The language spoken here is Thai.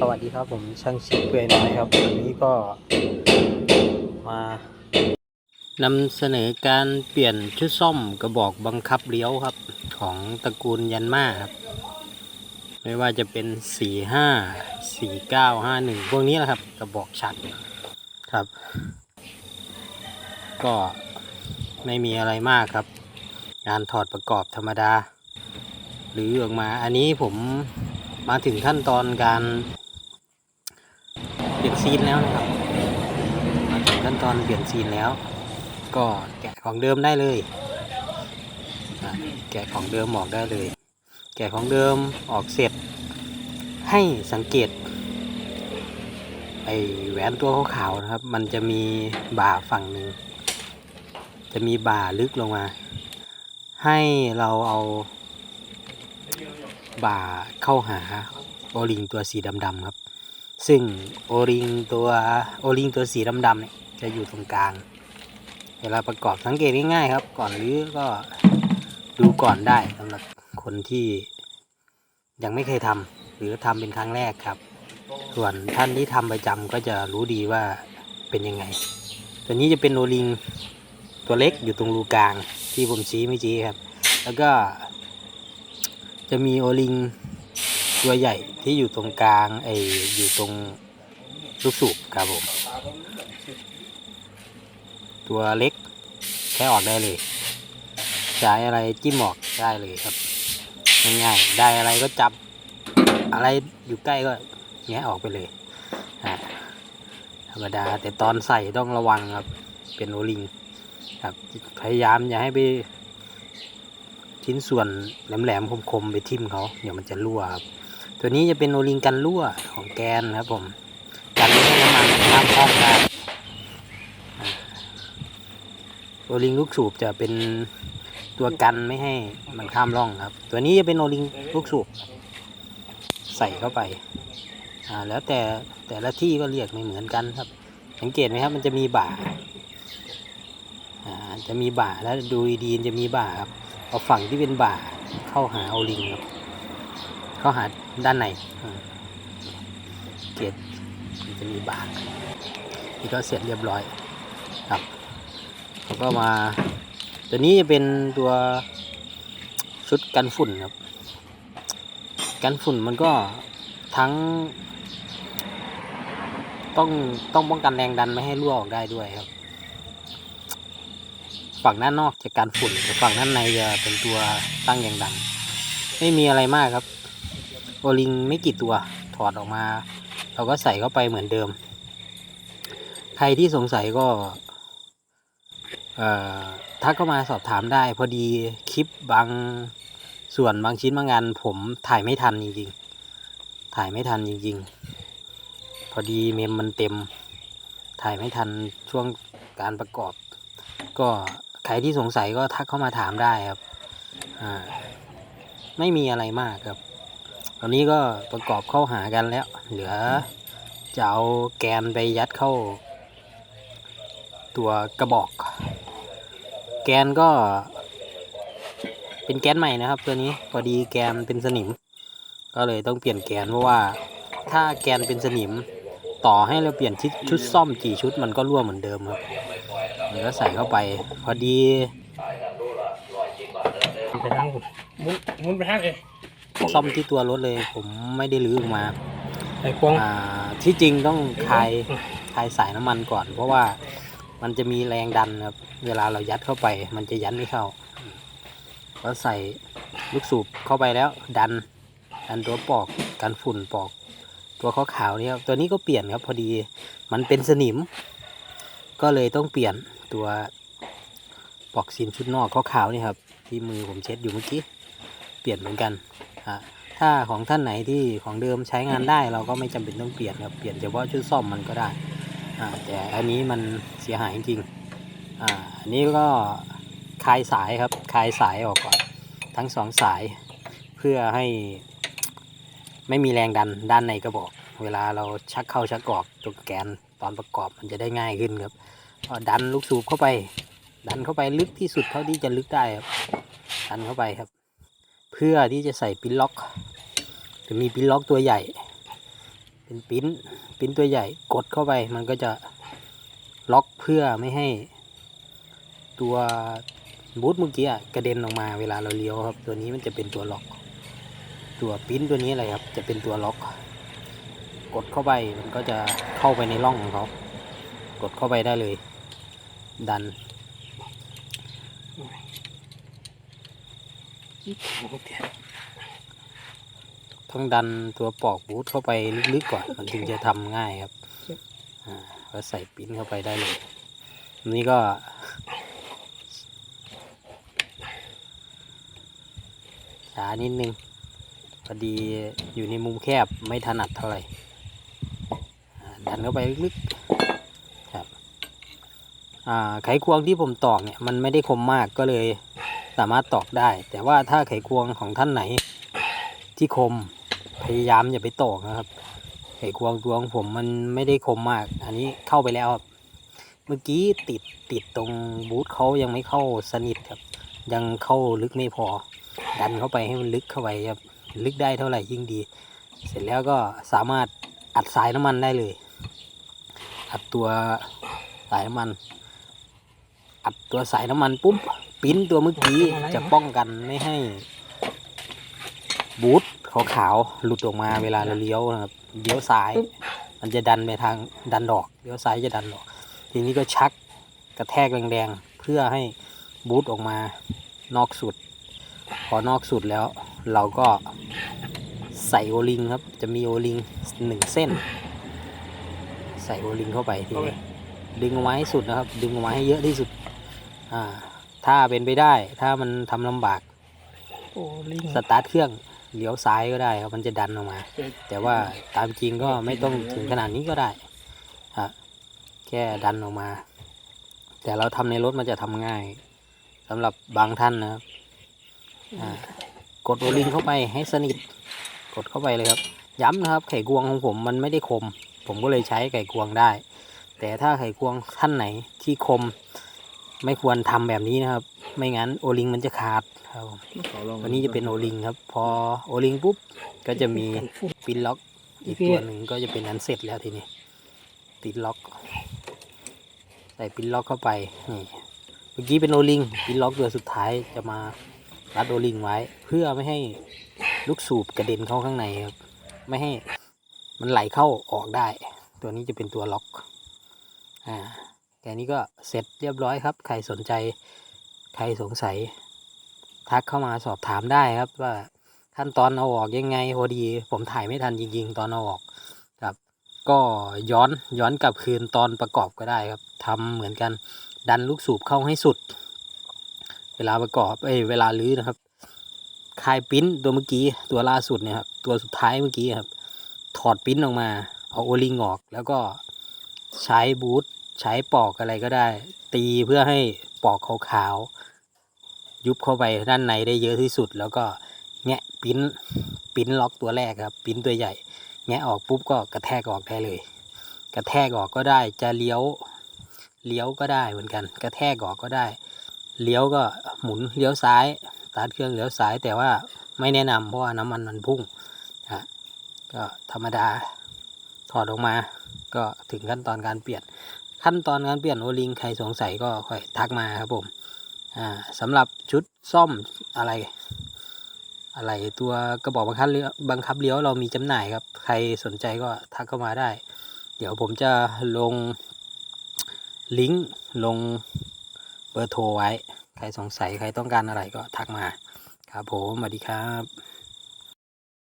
สวัสดีครับผมช่างชิดเปื่อยน้อยครับวันนี้ก็มานำเสนอการเปลี่ยนชุดซ่อมกระบอกบังคับเลี้ยวครับ ของตระกูลยันมาครับ ไม่ว่าจะเป็น 45 49 51 พวกนี้แหละครับ กระบอกชัดครับ ก็ไม่มีอะไรมากครับ งานถอดประกอบธรรมดา หรือออกมาอันนี้ผมมาถึงขั้นตอนการ ลี่ยนซีนแล้วนะครับมาถึงขั้นตอนเปลี่ยนซีนแล้ว ก็แกะของเดิมได้เลย แกะของเดิมออกได้เลย แกะของเดิมออกเสร็จ ให้สังเกตไอแหวนตัวขาวๆนะครับ มันจะมีบ่าฝั่งหนึ่งจะมีบ่าลึกลงมา ให้เราเอาบ่าเข้าหาโอลิงตัวสีดำๆครับ ซึ่งโอลิงตัวโอลิงตัวสีดำๆเนี่ยจะอยู่ตรงกลาง เวลาประกอบสังเกตง่ายๆครับ ก่อนรื้อก็ดูก่อนได้สำหรับคนที่ยังไม่เคยทำหรือทำเป็นครั้งแรกครับ ส่วนท่านที่ทำประจำก็จะรู้ดีว่าเป็นยังไง ตัวนี้จะเป็นโอลิงตัวเล็กอยู่ตรงรูกลางที่ผมชี้เมื่อกี้ครับ แล้วก็จะมีโอลิง ตัวใหญ่ที่อยู่ตรงกลางไออยู่ตรงลูกสูบครับผม ตัวเล็กแค่ออกได้เลยใช้อะไรจิ้มออกได้เลยครับง่ายๆได้อะไรก็จับอะไรอยู่ใกล้ก็แงะออกไปเลยฮะธรรมดาแต่ตอนใส่ต้องระวังครับ เป็นโอลิงครับพยายามอย่าให้ไปชิ้นส่วนแหลมๆคมๆไปทิ่มเขาเดี๋ยวมันจะรั่วครับ ตัวนี้จะเป็นโอลิงกันรั่วของแกนครับผมกันไม่ให้น้ำมันข้ามห้องได้อ่าโอลิงลูกสูบจะเป็นตัวกันไม่ให้มันข้ามร่องครับ ตัวนี้จะเป็นโอลิงลูกสูบใส่เข้าไปอ่าแล้วแต่แต่ละที่ก็เรียกไม่เหมือนกันครับ สังเกตไหมครับ มันจะมีบ่าอ่าจะมีบ่าแล้วดูดีๆจะมีบ่าครับเอาฝั่งที่เป็นบ่าเข้าหาเอลิงครับเข้าหา ด้านในเกตจะมีบ่านี่ก็เสร็จเรียบร้อยครับแล้วก็มา ตัวนี้จะเป็นตัวชุดกันฝุ่นครับ กันฝุ่นมันก็ทั้ง ต้องต้องป้องกันแรงดันไม่ให้รั่วออกได้ด้วยครับ ฝั่งด้านนอกจะการฝุ่นแต่ฝั่งด้านในจะเป็นตัวตั้งแรงดัน ไม่มีอะไรมากครับ โอลิงไม่กี่ตัวถอดออกมา เราก็ใส่เข้าไปเหมือนเดิม ใครที่สงสัยก็ทักเข้ามาสอบถามได้ พอดีคลิปบางส่วนบางชิ้นบางงาน ผมถ่ายไม่ทันจริงๆ ถ่ายไม่ทันจริง ๆ พอดีเมมมันเต็ม ถ่ายไม่ทันช่วงการประกอบ ก็ใครที่สงสัยก็ทักเข้ามาถามได้ครับ อ่า ไม่มีอะไรมากครับ อนนี้ก็ประกอบเข้าหากันแล้ว เหลือจะเอาแกนไปยัดเข้า ตัวกระบอก แกนก็ เป็นแกนใหม่นะครับ ตัวนี้พอดีแกนเป็นสนิม ก็เลยต้องเปลี่ยนแกนเพราะว่าถ้าแกนเป็นสนิม ต่อให้เราเปลี่ยนชุดชุดซ่อมกี่ชุดมันก็รั่วเหมือนเดิมครับเดี๋ยวใส่เข้าไป พอดีไปทางผมมุนมุนไปทางเอง ซ่อมที่ตัวรถเลย ผมไม่ได้ลื้อออกมาไอ้ควงอ่าที่จริงต้องคลายคลายสายน้ำมันก่อน เพราะว่ามันจะมีแรงดันครับเวลาเรายัดเข้าไป มันจะยัดไม่เข้าก็ใส่ลูกสูบเข้าไปแล้ว ดันดันตัวปอกกันฝุ่นปอก ตัวขาวๆนี่ครับตัวนี้ก็เปลี่ยนครับพอดีมันเป็นสนิม ก็เลยต้องเปลี่ยนตัวปอกซินชุดนอกขาวๆนี่ครับที่มือผมเช็ดอยู่เมื่อกี้ เปลี่ยนเหมือนกัน อะถ้าของท่านไหนที่ของเดิมใช้งานได้ เราก็ไม่จำเป็นต้องเปลี่ยนครับเปลี่ยนเฉพาะชุดซ่อมมันก็ได้อ่าแต่อันนี้มันเสียหายจริงอ่าอันนี้ก็คลายสายครับคลายสายออกก่อนทั้งสองสาย เพื่อให้ไม่มีแรงดันด้านในกระบอก เวลาเราชักเข้าชักออกตรงแกนตอนประกอบมันจะได้ง่ายขึ้นครับก็ดันลูกสูบเข้าไป ดันเข้าไปลึกที่สุดเท่าที่จะลึกได้ครับดันเข้าไปครับ เพื่อที่จะใส่ปิ้นล็อก จะมีปิ้นล็อกตัวใหญ่ เป็นปิ้นปิ้นตัวใหญ่กดเข้าไปมันก็จะล็อกเพื่อไม่ให้ ตัวบูทเมื่อกี้กระเด็นออกมาเวลาเราเลี้ยวครับ ตัวนี้มันจะเป็นตัวล็อก ตัวปิ้นตัวนี้อะไรครับ จะเป็นตัวล็อก กดเข้าไปมันก็จะเข้าไปในร่องของเขากดเข้าไปได้เลย ดัน โอ้โหเดี๋ยว ต้องดันตัวปอกบูทเข้าไปลึกๆก่อนมันถึงจะทำง่ายครับอ่าก็ใส่ปิ้นเข้าไปได้เลยอันนี่ก็ช้านิดนึงพอดีอยู่ในมุมแคบไม่ถนัดเท่าไหร่อ่าดันเข้าไปลึกๆครับอ่าไขควงที่ผมตอกเนี่ยมันไม่ได้คมมากก็เลย สามารถตอกได้ แต่ว่าถ้าไขควงของท่านไหน ที่คมพยายามอย่าไปตอกนะครับ ไขควงตัวของผมมันไม่ได้คมมาก อันนี้เข้าไปแล้วครับเมื่อกี้ติดติดตรงบูทเขายังไม่เข้าสนิทครับ ยังเข้าลึกไม่พอ ดันเข้าไปให้มันลึกเข้าไปครับลึกได้เท่าไหร่ยิ่งดี เสร็จแล้วก็สามารถอัดสายน้ำมันได้เลย อัดตัวสายน้ำมัน อัดตัวสายน้ำมันปุ๊บปิ้นตัวเมื่อกี้จะป้องกันไม่ให้ บูทขาวๆหลุดออกมาเวลาเราเลี้ยวนะครับเลี้ยวซ้าย มันจะดันไปทางดันดอกเลี้ยวซ้ายจะดันดอก ทีนี้ก็ชักกระแทกแรงๆ เพื่อให้บูทออกมานอกสุด พอนอกสุดแล้ว เราก็ใส่โอลิงครับ จะมีโอลิงหนึ่งเส้น ใส่โอลิงเข้าไปทีเอาไปนี้ดึงออกมาให้สุดนะครับ ดึงออกมาให้เยอะที่สุด อ่า ถ้าเป็นไปได้ ถ้ามันทำลำบาก โอ้ลิงสตาร์ทเครื่องเลี้ยวซ้ายก็ได้ครับมันจะดันออกมา แต่ว่าตามจริงก็ไม่ต้องถึงขนาดนี้ก็ได้ฮะแค่ดันออกมา แต่เราทำในรถมันจะทำง่ายสำหรับบางท่านนะครับอ่ากดโอลิงเข้าไปให้สนิท กดเข้าไปเลยครับ ย้ำนะครับ ไขควงของผมมันไม่ได้คม ผมก็เลยใช้ไขควงได้ แต่ถ้าไขควงท่านไหนที่คม ไม่ควรทำแบบนี้นะครับ ไม่งั้นโอลิงมันจะขาดครับผมวันนี้จะเป็นโอลิงครับ พอโอลิงปุ๊บก็จะมีปินล็อก อีกตัวหนึ่งก็จะเป็นอันเสร็จแล้วทีนี้ปินล็อก ใส่ปินล็อกเข้าไปนี่เมื่อกี้เป็นโอลิงปินล็อกตัวสุดท้ายจะมารัดโอลิงไว้ เพื่อไม่ให้ลูกสูบกระเด็นเข้าข้างในครับ ไม่ให้มันไหลเข้าออกได้ ตัวนี้จะเป็นตัวล็อกอ่า แค่นี้ก็เสร็จเรียบร้อยครับ ใครสนใจ ใครสงสัย ทักเข้ามาสอบถามได้ครับ ว่าขั้นตอนเอาออกยังไงพอดี ผมถ่ายไม่ทันจริง ๆ ตอนเอาออกครับ ก็ย้อนย้อนกลับคืนตอนประกอบก็ได้ครับทำเหมือนกันดันลูกสูบเข้าให้สุด เวลาประกอบเอ้ยเวลาลื้อนะครับคลายปิ้นตัวเมื่อกี้ตัวล่าสุดเนี่ยครับตัวสุดท้ายเมื่อกี้ครับ ถอดปิ้นออกมา เอาโอลิงออกแล้วก็ใช้บูท ใช้ปอกอะไรก็ได้ ตีเพื่อให้ปอกขาวๆยุบเข้าไปด้านในได้เยอะที่สุด แล้วก็แงะปิ้นปิ้นล็อกตัวแรกครับปิ้นตัวใหญ่ แงะออกปุ๊บก็กระแทกออกได้เลย กระแทกออกก็ได้จะเลี้ยวเลี้ยวก็ได้เหมือนกัน กระแทกออกก็ได้ เลี้ยวก็หมุนเลี้ยวซ้ายตาร์ทเครื่องเลี้ยวซ้ายแต่ว่าไม่แนะนำเพราะว่าน้ำมันมันพุ่งฮะก็ธรรมดาถอดออกมา ก็ถึงขั้นตอนการเปลี่ยน ขั้นตอนการเปลี่ยนโอลิงใครสงสัยก็ค่อยทักมาครับผมอ่าสำหรับชุดซ่อมอะไร อะไรตัวกระบอกบังคับเลี้ยวบังคับเลี้ยวเรามีจำหน่ายครับ ใครสนใจก็ทักเข้ามาได้ เดี๋ยวผมจะลงลิงก์ลงเบอร์โทรไว้ ใครสงสัยใครต้องการอะไรก็ทักมา ครับผมสวัสดีครับ